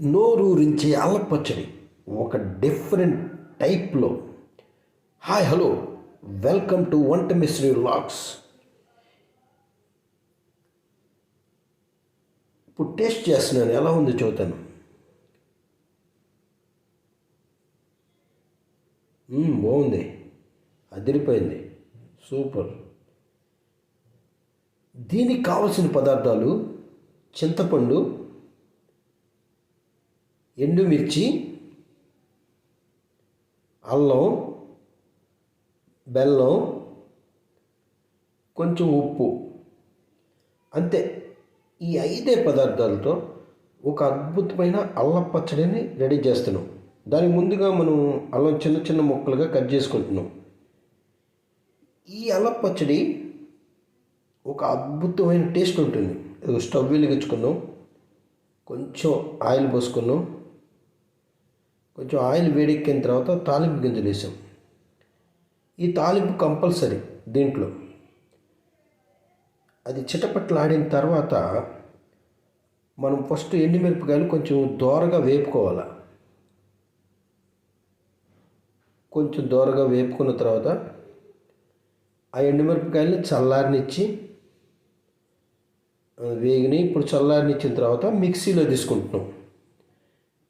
నోరూరించే అల్లపచ్చడి ఒక డిఫరెంట్ టైప్లో. Hi hello. Welcome to వంట మిస్రీ లాక్స్ ఇప్పుడు టేస్ట్ చేస్తున్నాను. ఎలా ఉందో చూతాను బాగుంది. అదిరిపోయింది. సూపర్. దీనికి కావలసిన పదార్థాలు చింతపండు ఎండుమిర్చి అల్లం బెల్లం కొంచెం ఉప్పు. అంతే. ఈ ఐదే పదార్థాలతో ఒక అద్భుతమైన అల్లం పచ్చడిని రెడీ చేస్తున్నాం. దానికి ముందుగా మనం అల్లం చిన్న చిన్న ముక్కలుగా కట్ చేసుకుంటున్నాం. ఈ అల్లం పచ్చడి ఒక అద్భుతమైన టేస్ట్ ఉంటుంది. స్టవ్ వెలిగించుకున్నాం కొంచెం ఆయిల్ పోసుకున్నాం కొంచెం ఆయిల్ వేడెక్కిన తర్వాత తాలింపు గింజలు వేసాం. ఈ తాలింపు కంపల్సరీ దీంట్లో. అది చిటపట్లాడిన తర్వాత మనం ఫస్ట్ ఎండుమిరపకాయలు కొంచెం దోరగా వేపుకోవాలి. కొంచెం దోరగా వేపుకున్న తర్వాత ఆ ఎండుమిరపకాయలని చల్లారినిచ్చి వేగిని ఇప్పుడు చల్లారినిచ్చిన తర్వాత మిక్సీలో తీసుకుంటున్నాం.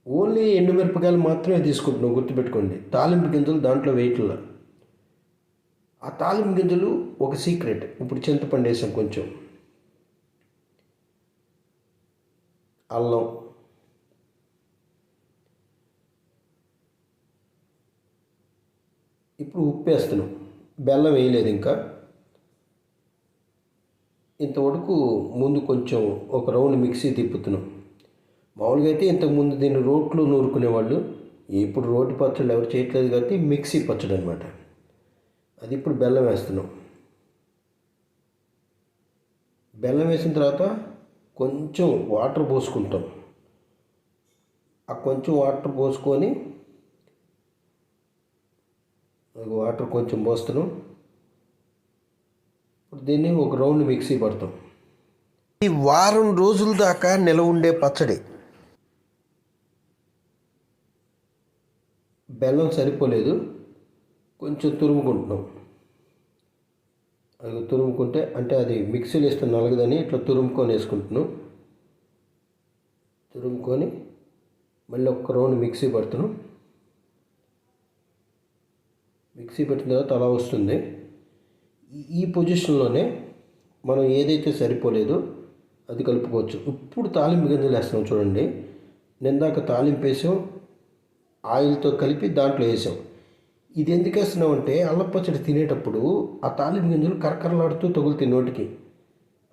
ఓన్లీ ఎండుమిరపకాయలు మాత్రమే తీసుకుంటున్నాం గుర్తుపెట్టుకోండి. తాలింపు గింజలు దాంట్లో వేయట్లా. ఆ తాలింపు గింజలు ఒక సీక్రెట్. ఇప్పుడు చింతపండు వేసాం కొంచెం. అల్లం. ఇప్పుడు ఉప్పు వేస్తున్నాం. బెల్లం వేయలేదు ఇంకా. ఇంతవరకు ముందు కొంచెం ఒక రౌండ్ మిక్సీ తిప్పుతున్నాం. మామూలుగా అయితే ఇంతకుముందు దీన్ని రోట్లు నూరుకునేవాళ్ళు ఇప్పుడు రోటి పచ్చళ్ళు ఎవరు చేయట్లేదు కాబట్టి మిక్సీ పచ్చడి అనమాట అది ఇప్పుడు బెల్లం వేస్తున్నాం. బెల్లం వేసిన తర్వాత కొంచెం వాటర్ పోసుకుంటాం. ఆ కొంచెం వాటర్ పోసుకొని వాటర్ కొంచెం పోస్తున్నాం. ఇప్పుడు దీన్ని ఒక రౌండ్ మిక్సీ పడతాం. ఈ వారం రోజుల దాకా నిలవ ఉండే పచ్చడి. బెల్లం సరిపోలేదు. కొంచెం తురుముకుంటున్నాం. అది తురుముకుంటే అంటే అది మిక్సీలో వేస్తే నలగదని ఇట్లా తురుముకొని వేసుకుంటున్నాం. తురుముకొని మళ్ళీ ఒక్క రౌండ్ మిక్సీ పడుతున్నాం. మిక్సీ పెట్టిన తర్వాత అలా వస్తుంది. ఈ- ఈ పొజిషన్లోనే మనం ఏదైతే సరిపోలేదో అది కలుపుకోవచ్చు. ఇప్పుడు తాలింపు గింజలు వేస్తున్నాం చూడండి. నిందాక తాలింపు వేసాం. ఆయిల్తో కలిపి దాంట్లో వేసాం. ఇది ఎందుకు వేస్తున్నాం అంటే అల్లం పచ్చడి తినేటప్పుడు ఆ తాలింపు గింజలు కరకరలాడుతూ తగులుతాయి నోటికి.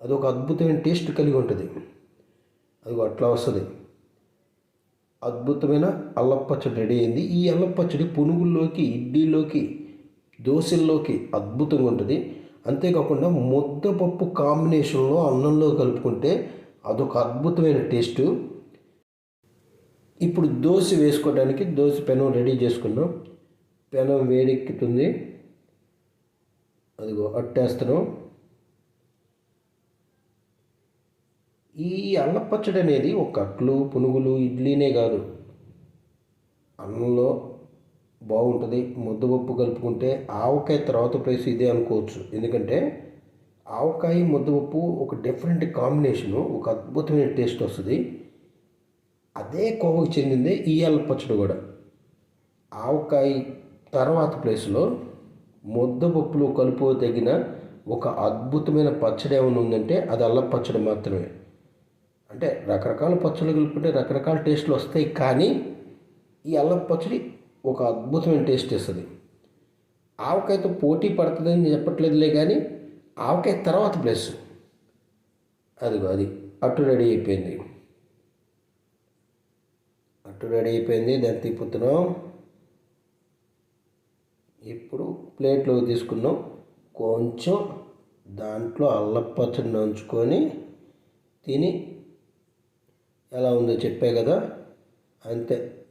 అది ఒక అద్భుతమైన టేస్ట్ కలిగి ఉంటుంది. అది అట్లా వస్తుంది. అద్భుతమైన అల్లం పచ్చడి రెడీ అయింది. ఈ అల్లం పచ్చడి పునుగుల్లోకి ఇడ్లీలోకి దోశల్లోకి అద్భుతంగా ఉంటుంది. అంతేకాకుండా ముద్దపప్పు కాంబినేషన్లో అన్నంలో కలుపుకుంటే అదొక అద్భుతమైన టేస్ట్. ఇప్పుడు దోశ వేసుకోవడానికి దోశ పెనం రెడీ చేసుకున్నాం. పెనం వేడెక్కుతుంది. అదిగో అట్టేస్తున్నాం. ఈ అల్లపచ్చడి అనేది ఒక అట్లు పునుగులు ఇడ్లీనే కాదు. అన్నంలో బాగుంటుంది. ముద్దపప్పు కలుపుకుంటే ఆవకాయ తర్వాత ప్లేస్ ఇదే అనుకోవచ్చు. ఎందుకంటే ఆవకాయ ముద్దపప్పు ఒక డిఫరెంట్ కాంబినేషను ఒక అద్భుతమైన టేస్ట్ వస్తుంది. అదే కోవకు చెందిందే ఈ పచ్చడి కూడా. ఆవకాయ తర్వాత ప్లేస్లో ముద్దపప్పులు కలుపు తగిన ఒక అద్భుతమైన పచ్చడి ఏమైనా ఉందంటే అది అల్లం పచ్చడి మాత్రమే. అంటే రకరకాల పచ్చళ్ళు కలుపుకుంటే రకరకాల టేస్ట్లు వస్తాయి కానీ ఈ అల్లం పచ్చడి ఒక అద్భుతమైన టేస్ట్ ఇస్తుంది ఆవకాయతో పోటీ పడుతుందని చెప్పట్లేదులే కానీ ఆవకాయ తర్వాత ప్లేస్ అదిగో అది అటు రెడీ అయిపోయింది. అట్టు రెడీ అయిపోయింది దాన్ని తిప్పుతున్నాం. ఇప్పుడు ప్లేట్లో తీసుకున్నాం కొంచెం దాంట్లో అల్లపచ్చడి నంచుకొని తిని ఎలా ఉందో చెప్పే కదా. అంతే.